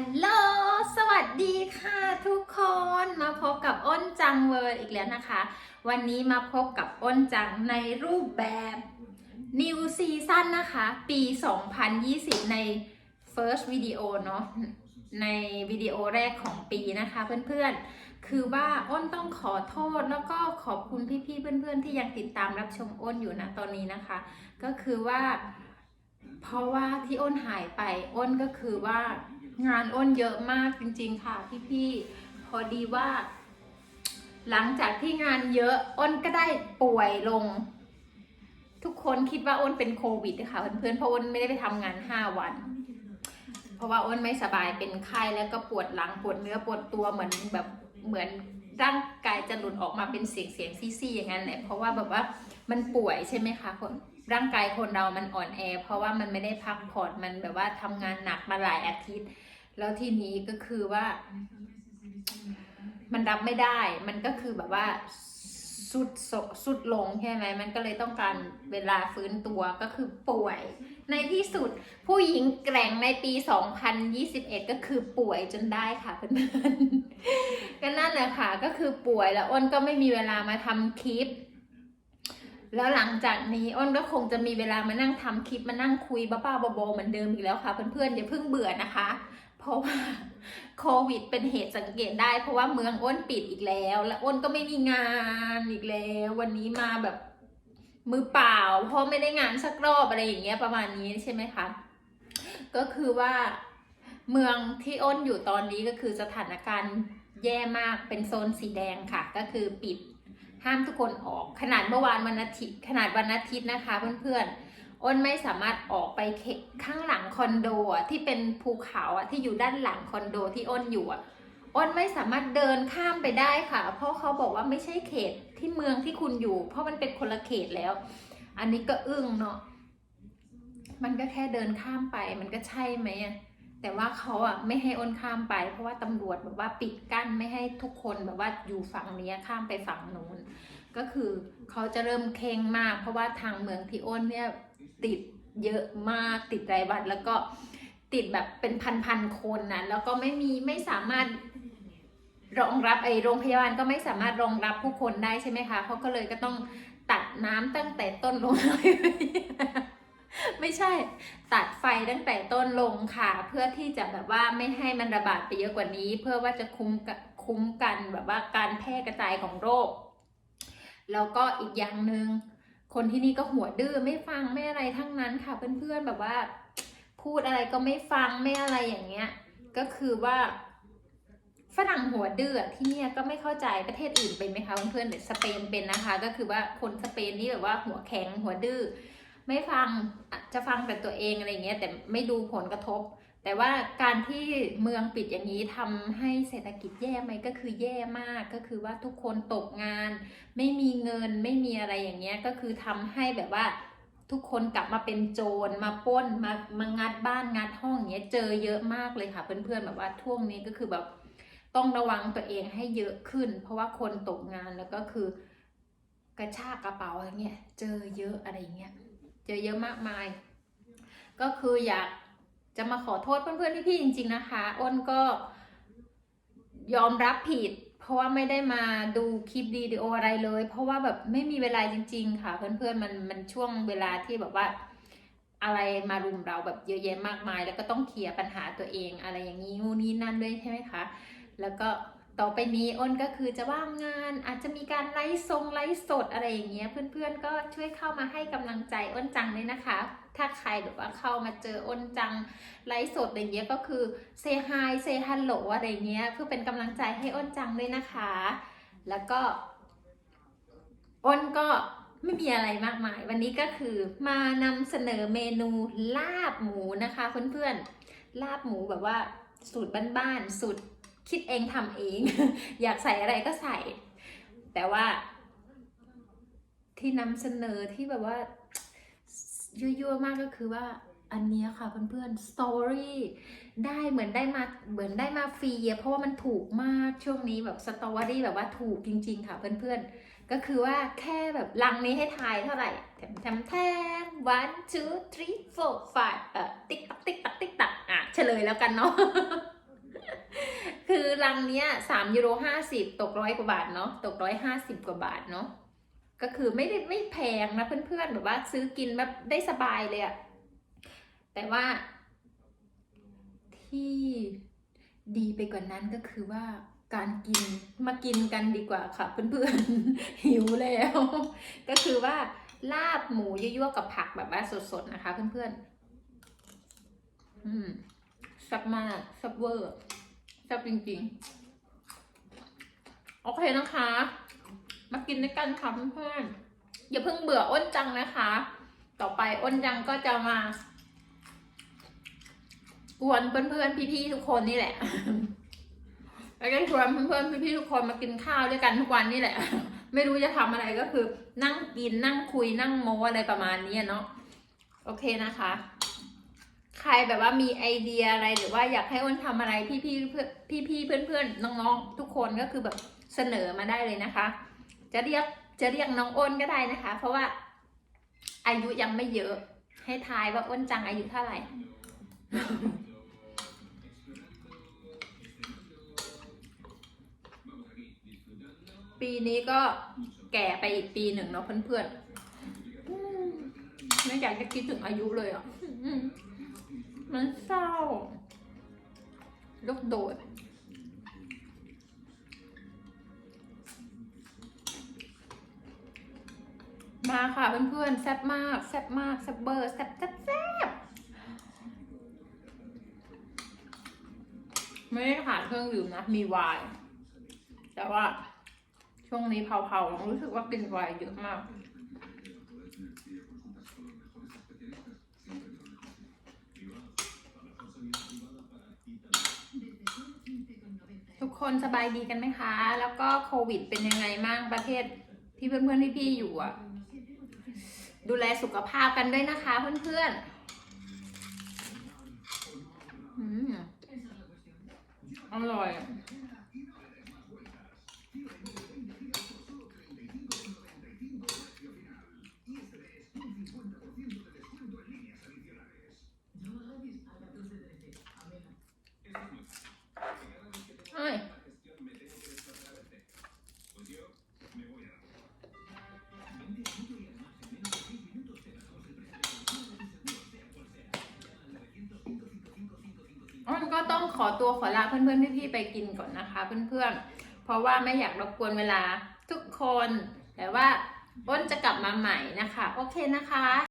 ฮัลโหล สวัสดีค่ะทุกคน มาพบกับอ้นจังเวอร์อีกแล้วนะคะ วันนี้มาพบกับอ้นจังในรูปแบบ New Season นะคะ ปี 2020 ใน First Video เนาะ ในวิดีโอแรกของปีนะคะเพื่อนๆ คือว่าอ้นต้องขอโทษแล้วก็ขอบคุณพี่ๆ เพื่อนๆ ที่ยังติดตามรับชมอ้นอยู่นะตอนนี้นะคะ ก็คือว่า เพราะว่าที่อ้นหายไปอ้นก็คือว่า งานอ้นเยอะมากจริง ๆ ค่ะพี่ๆพอดีว่า หลังจากที่งานเยอะอ้นก็ได้ป่วยลง ทุกคนคิดว่าอ้นเป็นโควิดนะคะเพื่อนๆเพราะอ้นไม่ได้ไปทำงานห้าวัน เพราะว่าอ้นไม่สบายเป็นไข้แล้วก็ปวดหลังปวดเนื้อปวดตัวเหมือนแบบเหมือนร่างกายจะหลุดออกมาเป็นเสียงเสียงซี่ๆอย่างนั้นแหละเพราะว่าแบบว่ามันป่วยใช่ไหมคะคนร่างกายคนเรามันอ่อนแอ เพราะว่ามันไม่ได้พักผ่อนมันแบบว่าทำงานหนักมาหลายอาทิตย์ แล้วทีนี้ก็คือว่า มันรับไม่ได้ มันก็คือแบบว่าสุดโศสุดลงใช่ไหม มันก็เลยต้องการเวลาฟื้นตัวก็คือป่วย ในที่สุดผู้หญิงแกร่งในปี 2021 ก็คือป่วยจนได้ค่ะเพื่อนๆก็นั่นแหละค่ะก็คือป่วยแล้วอ้นก็ไม่มีเวลามาทำคลิป แล้วหลังจากนี้อ้นก็คงจะมีเวลามานั่งทำคลิปมานั่งคุยบ้าๆบอๆเหมือนเดิมอีกแล้วค่ะเพื่อนๆอย่าเพิ่งเบื่อนะคะ เพราะว่าโควิดเป็นเหตุสังเกตได้ เพราะว่าเมืองอ้นปิดอีกแล้ว และอ้นก็ไม่มีงานอีกแล้ว วันนี้มาแบบมือเปล่า เพราะไม่ได้งานสักรอบอะไรอย่างเงี้ยประมาณนี้ใช่ไหมคะก็คือว่าเมืองที่อ้นอยู่ตอนนี้ก็คือสถานการณ์แย่มากเป็นโซนสีแดงค่ะ ก็คือปิดห้ามทุกคนออก ขนาดเมื่อวานวันอาทิตย์ขนาดวันอาทิตย์นะคะเพื่อนๆ อ้นไม่สามารถออกไปเขข้างหลังคอนโดอะที่เป็นภูเขาอะที่อยู่ด้านหลังคอนโดที่อ้นอยู่อะอ้นไม่สามารถเดินข้ามไปได้ค่ะ เพราะเขาบอกว่าไม่ใช่เขตที่เมืองที่คุณอยู่ เพราะมันเป็นคนละเขตแล้ว อันนี้ก็อึ้งเนาะมันก็แค่เดินข้ามไปมันก็ใช่ไหมอะแต่ว่าเขาอะไม่ให้อ้นข้ามไป เพราะว่าตำรวจแบบว่าปิดกั้นไม่ให้ทุกคนแบบว่าอยู่ฝั่งนี้ข้ามไปฝั่งนู้นก็คือเขาจะเริ่มเข่งมาก เพราะว่าทางเมืองที่อ้นเนี่ย ติดเยอะมากติดรายวันแล้วก็ติดแบบเป็นพันๆคนนะแล้วก็ไม่มีไม่สามารถรองรับไอโรงพยาบาลก็ไม่สามารถรองรับผู้คนได้ใช่ไหมคะเขาก็เลยก็ต้องตัดน้ำตั้งแต่ต้นลงไม่ใช่ ตัดไฟตั้งแต่ต้นลงค่ะ เพื่อที่จะแบบว่าไม่ให้มันระบาดไปเยอะกว่านี้ เพื่อว่าจะคุ้มกะคุ้มกันแบบว่าการแพร่กระจายของโรค แล้วก็อีกอย่างหนึ่ง คนที่นี่ก็หัวดื้อไม่ฟังไม่อะไรทั้งนั้นค่ะเพื่อนๆแบบว่า พูดอะไรก็ไม่ฟังไม่อะไรอย่างเงี้ย ก็คือว่าฝรั่งหัวดื้อที่นี่ก็ไม่เข้าใจประเทศอื่นเป็นไหมคะเพื่อนๆแต่สเปนเป็นนะคะ ก็คือว่าคนสเปนนี่แบบว่าหัวแข็งหัวดื้อไม่ฟังจะฟังแต่ตัวเองอะไรเงี้ยแต่ไม่ดูผลกระทบ แต่ว่าการที่เมืองปิดอย่างนี้ทำให้เศรษฐกิจแย่ไหมก็คือแย่มากก็คือว่าทุกคนตกงาน ไม่มีเงินไม่มีอะไรอย่างเงี้ยก็คือทำให้แบบว่าทุกคนกลับมาเป็นโจรมาป้นมามางัดบ้านงัดห้องเงี้ยเจอเยอะมากเลยค่ะ เพื่อนๆแบบว่าช่วงนี้ก็คือแบบต้องระวังตัวเองให้เยอะขึ้น เพราะว่าคนตกงานแล้วก็คือกระชากกระเป๋าอย่างเงี้ยเจอเยอะอะไรเงี้ยเจอเยอะมากมาย ก็คืออยาก จะมาขอโทษเพื่อนๆพี่ๆจริง ๆนะคะ อ้นก็ยอมรับผิด เพราะว่าไม่ได้มาดูคลิปวิดีโออะไรเลย เพราะว่าแบบไม่มีเวลาจริง ๆ ค่ะ เพื่อนๆมันมันช่วงเวลาที่แบบว่าอะไรมารุมเราแบบเยอะแยะมากมาย แล้วก็ต้องเคลียร์ปัญหาตัวเอง อะไรอย่างนี้งูนนี้นั่นด้วยใช่ไหมคะ แล้วก็ต่อไปนี้อ้นก็คือจะว่างงานอาจจะมีการไลฟ์ทรงไลฟ์สดอะไรอย่างเงี้ยเพื่อนๆก็ช่วยเข้ามาให้กำลังใจอ้นจังเลยนะคะ ถ้าใครแบบว่าเข้ามาเจออ้นจังไลฟ์สดอะไรเงี้ยก็คือเซฮายเซฮัลโหลอะไรเงี้ยเพื่อเป็นกำลังใจให้อ้นจังด้วยนะคะ แล้วก็ อ้นก็ไม่มีอะไรมากมาย วันนี้ก็คือมานำเสนอเมนูลาบหมูนะคะเพื่อนๆลาบหมูแบบว่าสูตรบ้านๆสูตรคิดเองทำเอง อยากใส่อะไรก็ใส่ แต่ว่าที่นำเสนอที่แบบว่า ยั่วๆมากก็คือว่าอันนี้ค่ะเพื่อนๆสตอรี่ได้เหมือนได้มาเหมือนได้มาฟรีเพราะว่ามันถูกมากช่วงนี้แบบสตอรี่แบบว่าถูกจริง ๆ ค่ะเพื่อนๆ ก็คือว่าแค่แบบลังนี้ให้ทายเท่าไหร่แถมแถมแถม one two three four five เอ่อติ๊กตักติ๊กตักติ๊กตักอะเฉลยแล้วกันเนาะคือรังเนี้ยสามยูโรห้าสิบตกร้อยกว่าบาทเนาะตกร้อยห้าสิบกว่าบาทเนาะ ก็คือไม่ได้ไม่แพงนะเพื่อนๆแบบว่าซื้อกินแบบได้สบายเลยอะแต่ว่า ที่ดีไปกว่านั้นก็คือว่าการกินมากินกันดีกว่าค่ะ เพื่อนๆ หิวแล้ว ก็คือว่าลาบหมูยั่วๆกับผักแบบว่าสดๆนะคะ เพื่อนๆ อืมซ่บมากซ่บเวอร์แซ่บจริงๆ โอเคนะคะ มากินด้วยกันค่ะเพื่อนๆอย่าเพิ่งเบื่ออ้นจังนะคะ ต่อไปอ้นจังก็จะมากวนเพื่อนๆพี่ๆทุกคนนี่แหละ แล้วก็ชวนเพื่อนๆพี่ๆทุกคนมากินข้าวด้วยกันทุกวันนี่แหละ ไม่รู้จะทำอะไรก็คือ นั่งกินนั่งคุยนั่งโม้อะไรประมาณนี้เนาะโอเคนะคะ ใครแบบว่ามีไอเดียอะไรหรือว่าอยากให้อ้นทำอะไรพี่ๆเพื่อนพี่ๆเพื่อนๆน้องๆ ทุกคนก็คือแบบเสนอมาได้เลยนะคะ จะเรียกจะเรียกน้องอ้นก็ได้นะคะ เพราะว่าอายุยังไม่เยอะ ให้ทายว่าอ้นจังอายุเท่าไหร่ ปีนี้ก็แก่ไปอีกปีหนึ่งเนาะเพื่อนๆไม่อยากจะคิดถึงอายุเลยอะมมันเศร้า ลูกโดด มาค่ะเพื่อนๆแซ่บมากแซ่บมากแซ่บเบอร์แซ่บแซ่บแซ่บไม่ได้ขาดเครื่องดื่มนะ มีไวน์แต่ว่าช่วงนี้เผาๆรู้สึกว่ากินไวน์เยอะมากทุกคนสบายดีกันไหมคะ แล้วก็โควิดเป็นยังไงบ้างประเทศที่เพื่อนๆพี่ๆอยู่อะ ดูแลสุขภาพกันด้วยนะคะเพื่อนๆออร่อย ก็ต้องขอตัวขอลาเพื่อนๆพี่ๆไปกินก่อนนะคะเพื่อนๆ เพราะว่าไม่อยากรบกวนเวลาทุกคน แต่ว่าอ้นจะกลับมาใหม่นะคะ โอเคนะคะ